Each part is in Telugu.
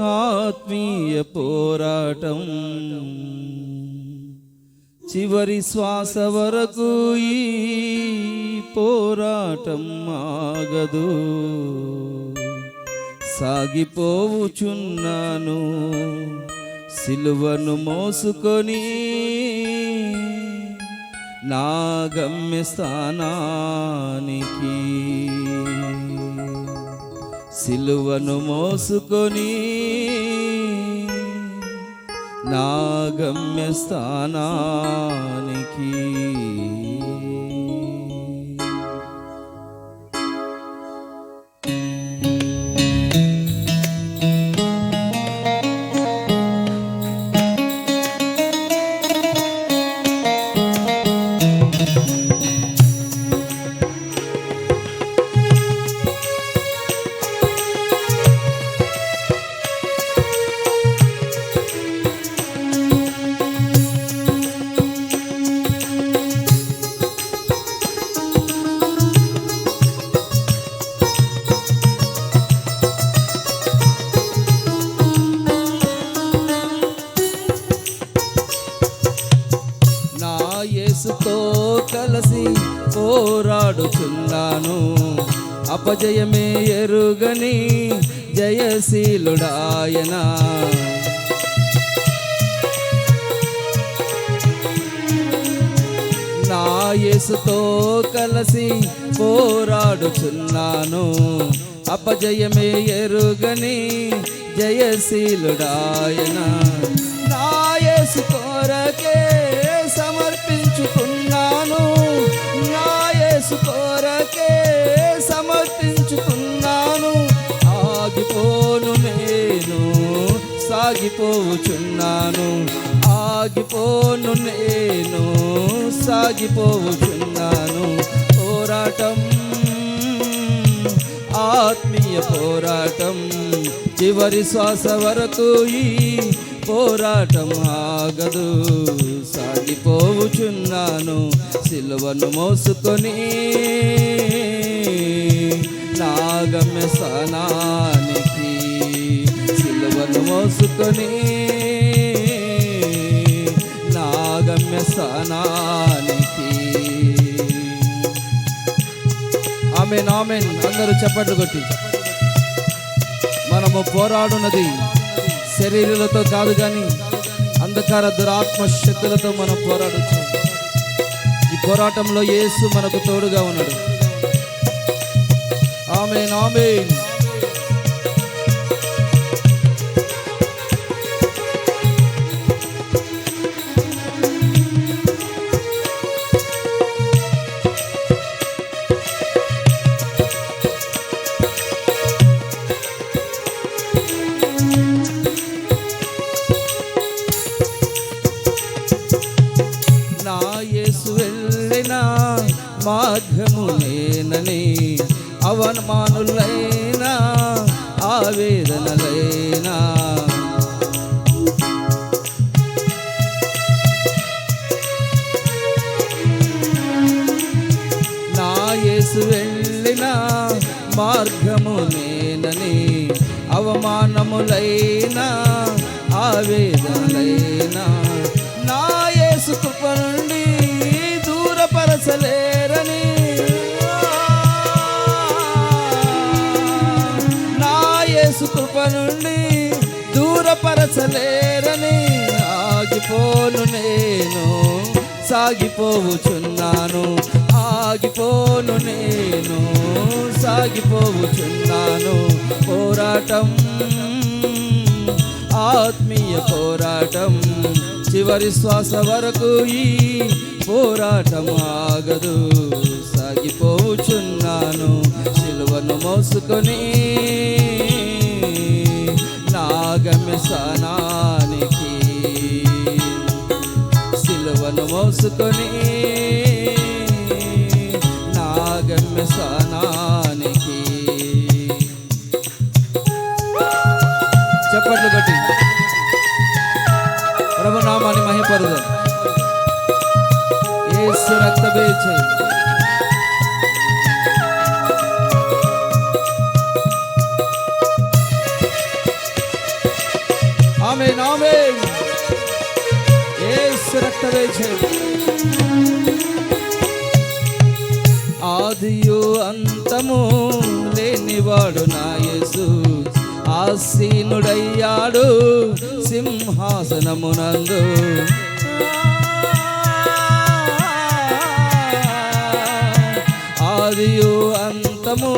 ఆత్మీయ పోరాటం. చివరి శ్వాస వరకు ఈ పోరాటం ఆగదు. సాగిపోవుచున్నాను సిలువను మోసుకొని నా గమ్యస్థానానికి. సిలువను మోసుకొని నా గమ్యస్థానానికి యేసుతో కలిసి పోరాడుచున్నాను. అపజయమే ఎరుగని జయశీలుడాయన. నా యేసుతో కలిసి పోరాడుచున్నాను. అపజయమే ఎరుగని జయశీలుడాయన. సాగిపోవుచున్నాను ఆగిపోను నేను సాగిపోవుచున్నాను పోరాటం ఆత్మీయ పోరాటం చివరి శ్వాస వరకు ఈ పోరాటం ఆగదు. సాగిపోవుచున్నాను సిలువను మోసుకొని నాగమ్య సనా మోసుకొని నాగమ్య స్థానానికి ఆమె ఆమెన్. అందరూ చెప్పట్లు కొట్టి. మనము పోరాడున్నది శరీరాలతో కాదు కానీ అంధకార దురాత్మ శక్తులతో మనం పోరాడచ్చు. ఈ పోరాటంలో యేసు మనకు తోడుగా ఉన్నాడు. ఆమె ఆమెన్. నా యేసు వెళ్ళిన మార్గము నేనని అవమానులైనా ఆవేదనలైనా నా యేసు వెళ్ళిన మార్గము నేనని అవమానములైనా ఆవేదనలైనా దూరపరచలేరని నా యేసు కృప నుండి దూరపరచలేరని ఆగిపోను నేను. సాగిపోవుచున్నాను ఆగిపోను నేను. సాగిపోవుచున్నాను పోరాటం ఆత్మీయ పోరాటం. చివరి శ్వాస వరకు ఈ పోరాటం ఆగదు సాగిపోచున్నాను సిలువను మోసుకొని. నా సిలువను మోసుకొని. నా చెప్పట్లు స్థానానికి కొట్టి ప్రభునామాన్ని మహిపరుదాం ఏసు రక్తమే చేయి ఆమె నామే ఏసు రక్తమే చేయండి ఆదియు అంతము లేనివాడు నా యేసు. ఆసీనుడయ్యాడు సింహాసనమునందు. ఆదియు అంతము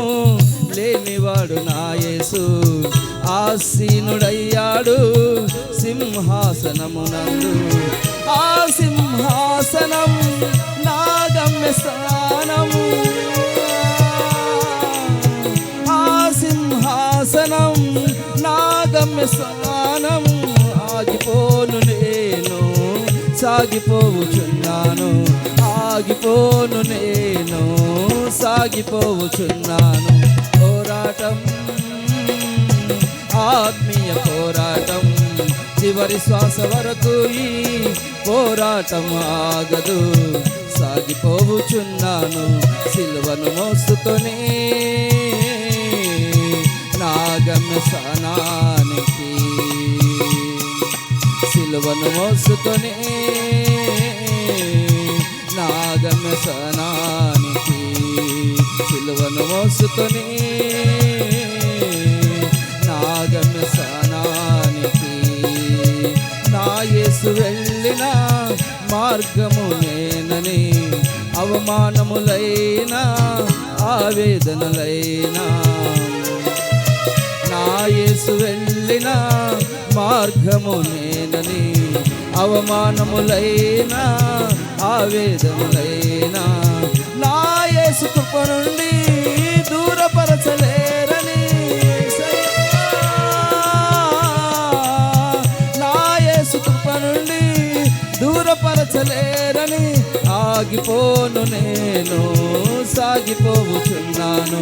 లేనివాడు నాయసు ఆసీనుడయ్యాడు సింహాసనమునందు. ఆ సింహాసనం నా గమ్య స్థానము. ఆ సింహాసనం నా గమ్య స్థానం ఆగిపోను నేను సాగిపోవుచున్నాను. ఆగిపోను నేను సాగిపోవుచున్నాను పోరాటం ఆత్మీయ పోరాటం చివరి శ్వాస వరకు ఈ పోరాటం ఆగదు. సాగిపోవుచున్నాను సిలువను మోసుకొని నాగమ్య స్థానానికి సిలువను మోసుకొని నా గమ్య స్థానానికి సిలువను మోసుకొని. నా గమ్య స్థానానికి నా యేసు వెళ్ళిన మార్గము నేనని అవమానములైన ఆవేదనలైనా. నా యేసు వెళ్ళిన మార్గము నేనని అవమానములైనా ఆవేదనలైన నా యేసు కృప నుండి దూరపరచలేరని. నా యేసు కృప నుండి దూరపరచలేరని ఆగిపోను నేను సాగిపోవుచున్నాను.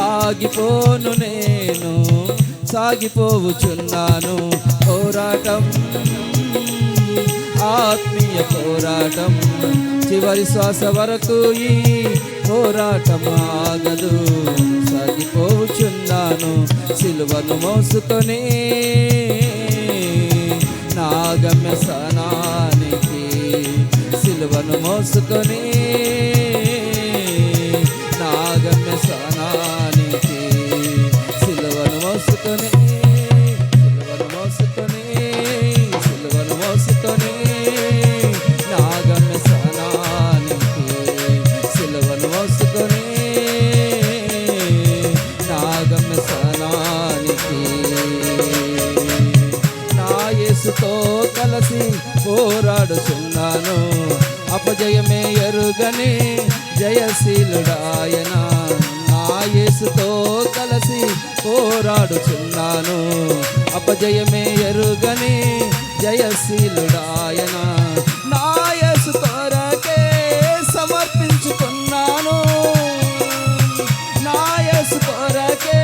ఆగిపోను నేను సాగిపోవుచున్నాను. పోరాటం ఆత్మీయ పోరాటం. చివరి శ్వాస వరకు ఈ పోరాటం ఆగదు. సాగిపోచున్నాను సిలువను మోసుకొని. నాగమ్య సనానికి సిలువను మోసుకొని. యేసుతో కలిసి పోరాడుచున్నాను. అపజయమే ఎరుగని జయశీలుడాయన నా యేసుతో కలిసి పోరాడుచున్నాను. అపజయమే ఎరుగని జయశీలుడాయన నా యేసు కొరకే సమర్పించుకున్నాను. నా యేసు కొరకే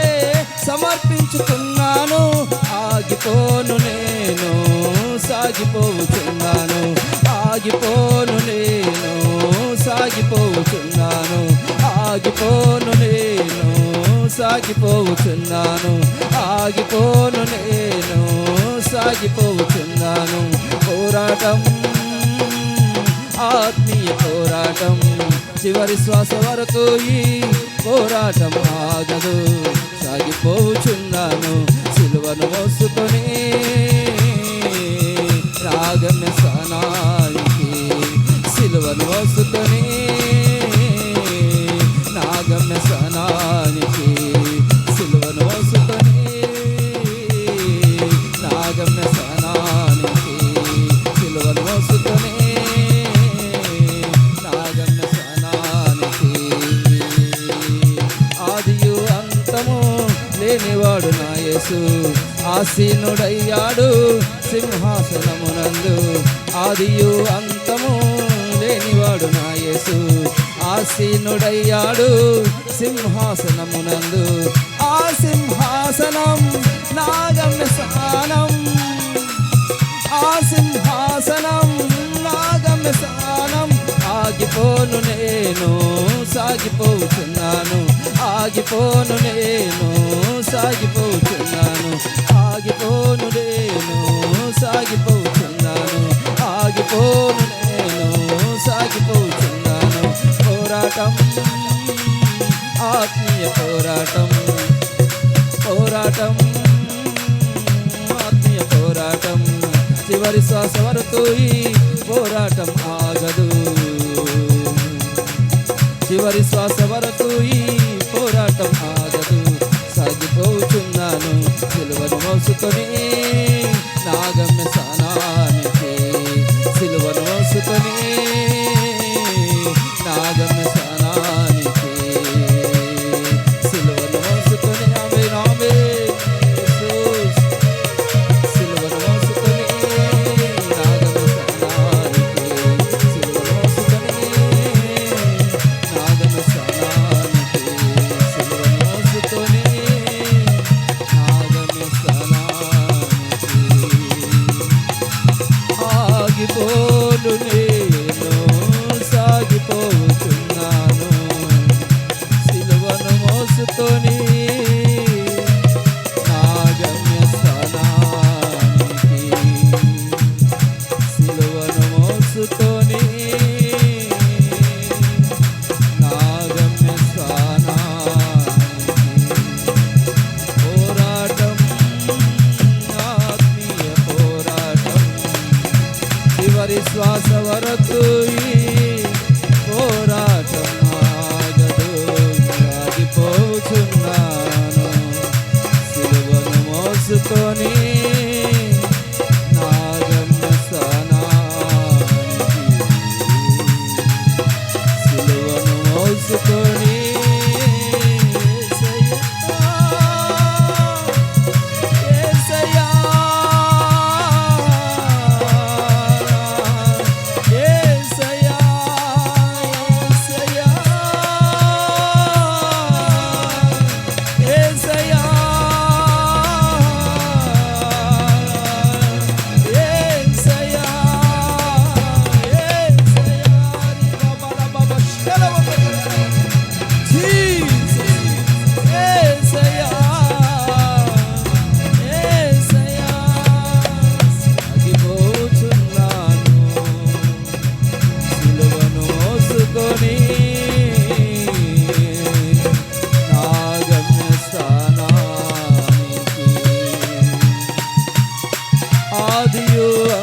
సమర్పించుకున్నాను. ఆగిపోను సాగిపోతున్నాను ఆగిపోను నేను సాగిపోతున్నాను ఆగిపోను నేను సాగిపోతున్నాను ఆగిపోను నేను సాగిపోతున్నాను. పోరాటం ఆత్మీయ పోరాటం చివరి శ్వాస వరకు ఈ పోరాటం ఆగదు. సాగిపోచున్నాను సిలువను మోసుకొని రాగమ్య స్థానానికి సిలువను వస్తుని నాగమ్య స్థానానికి సిలువను వస్తుని నాగమ్య స్థానానికి సిలువను వస్తుని నాగమ్య స్థానానికి ఆదియు అంతము లేనివాడు నా యేసు. ఆసీనుడయ్యాడు. సింహాసనమునందు ఆదియు అంతము లేనివాడు నా యేసు. ఆసీనుడయ్యాడు సింహాసనమునందు. ఆ సింహాసనం నాగమ్య స్థానం ఆ సింహాసనం నాగమ్య స్థానం ఆగిపోను నేను సాగిపోతున్నాను. ఆగిపోను నేను సాగిపోతున్నాను. ఆగిపోను నేను సాగిపోతున్నాను. ఆగిపోను నేను సాగిపోతున్నాను. పోరాటం ఆత్మీయ పోరాటం. పోరాటం ఆత్మీయ పోరాటం. చివరి శ్వాస వరకు ఈ పోరాటం ఆగదు. చివరి శ్వాస వరకు ఈ పోరాటం ఆగదు సిలువను మోసుకొని నా గమ్య స్థానానికి సిలువను మోసుకొని నా గమ్య స్థానానికి ఆదియు అంతము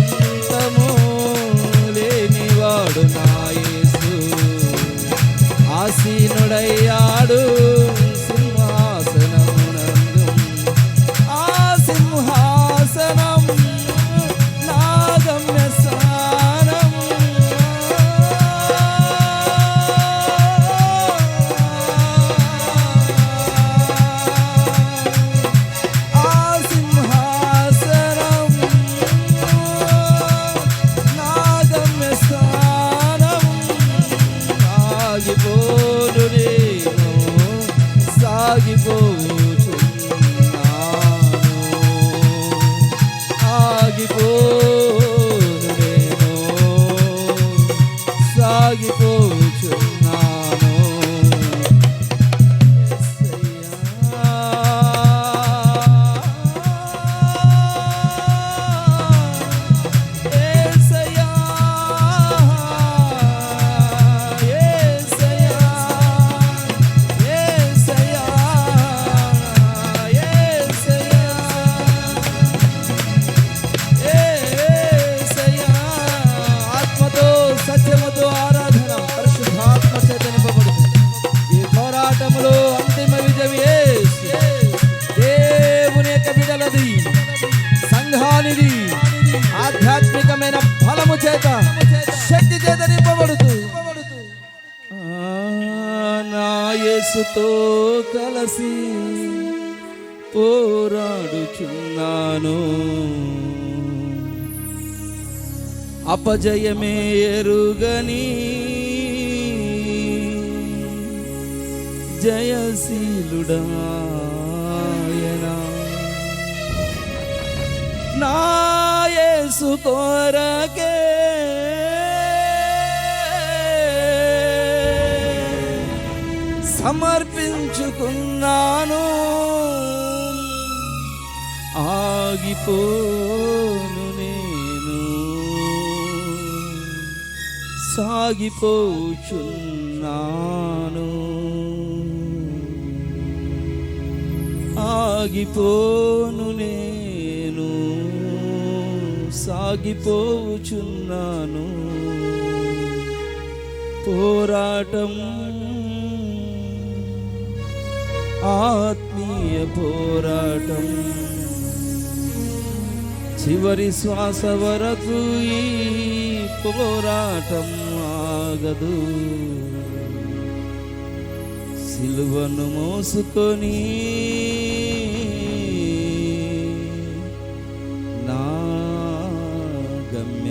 సాగిపోచున్నాను సంఘానిది ఆధ్యాత్మికమైన ఫలము చేత శక్తి చేత నింపబడుతూ. ఆ, నా కలసి పోరాడుచున్నాను. అపజయమే ఎరుగని జయశీలుడా. నాయసు కోరకే. సమర్పించుకున్నాను. ఆగిపోను నేను. సాగిపోచున్నాను. ఆగిపోను నేను. సాగిపోచున్నాను. పోరాటం ఆత్మీయ పోరాటం. చివరి శ్వాస వరకు ఈ పోరాటం ఆగదు. సిలువను మోసుకొని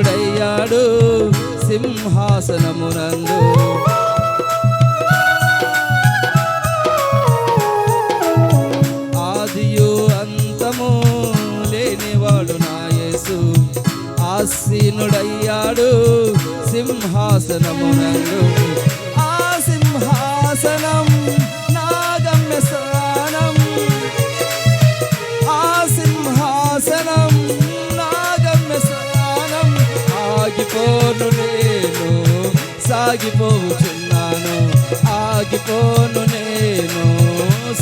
ఆసీనుడయ్యాడు సింహాసనమునందు. ఆదియు అంతము లేనివాడు నాయసు ఆసీనుడయ్యాడు సింహాసనమునందు. సాగిపోచున్నాను ఆగిపోను నేను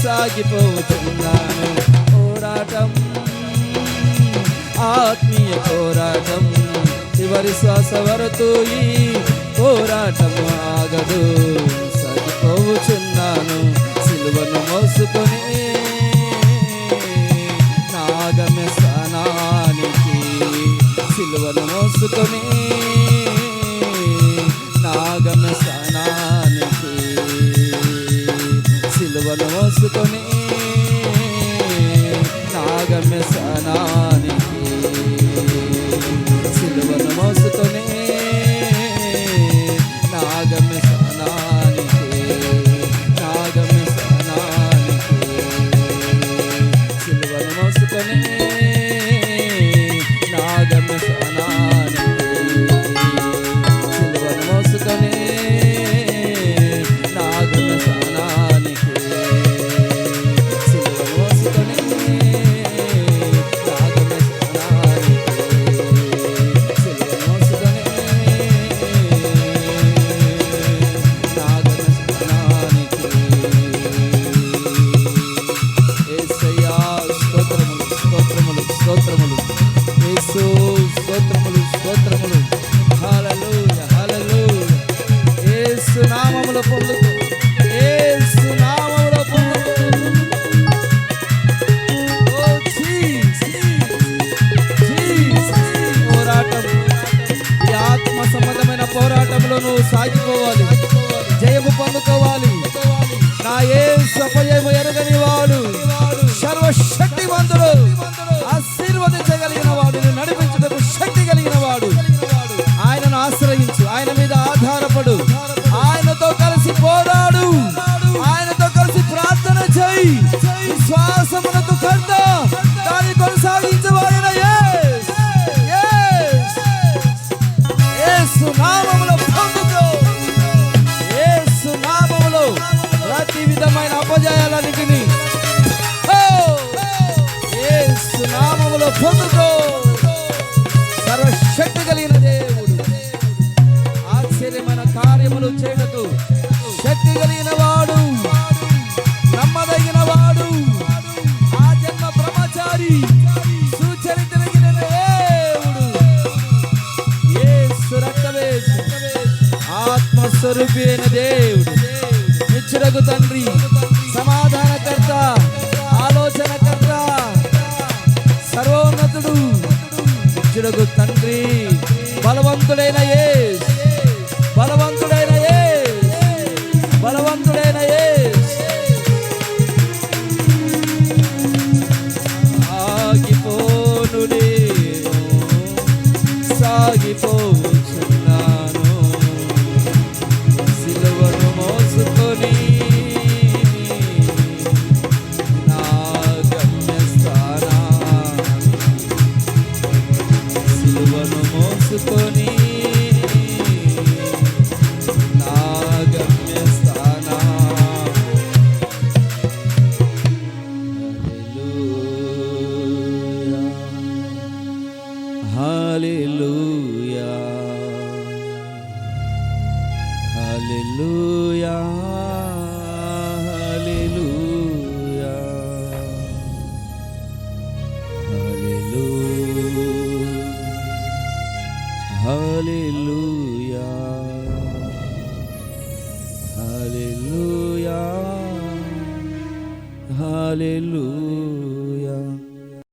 సాగిపోచున్నాను. పోరాటం ఆత్మీయ పోరాటం చివరి శ్వాస వరకు ఈ పోరాటం ఆగదు. సాగిపోచున్నాను సిలువను మోసుకొని నాగమ్య స్థానానికి సిలువను మోసుకొని సిలువను మోసుకొని నాగమ్య సనానికి సిలువను మోసుకొని నామములో పొందుకో యేసు నామములో పొందుకో ఓ పోరాటం. ఈ ఆత్మ సంబంధమైన పోరాటంలో నువ్వు సాగిపోవాలి. జయము పొందుకోవాలి. నా ఏ సపజయము ఎరగని వాడు. సర్వశక్తివంతుడు యేసు తండ్రి సమాధానకర్త ఆలోచనకర్త సర్వోన్నతుడు నిత్యుడగు తండ్రి బలవంతుడైన ఏ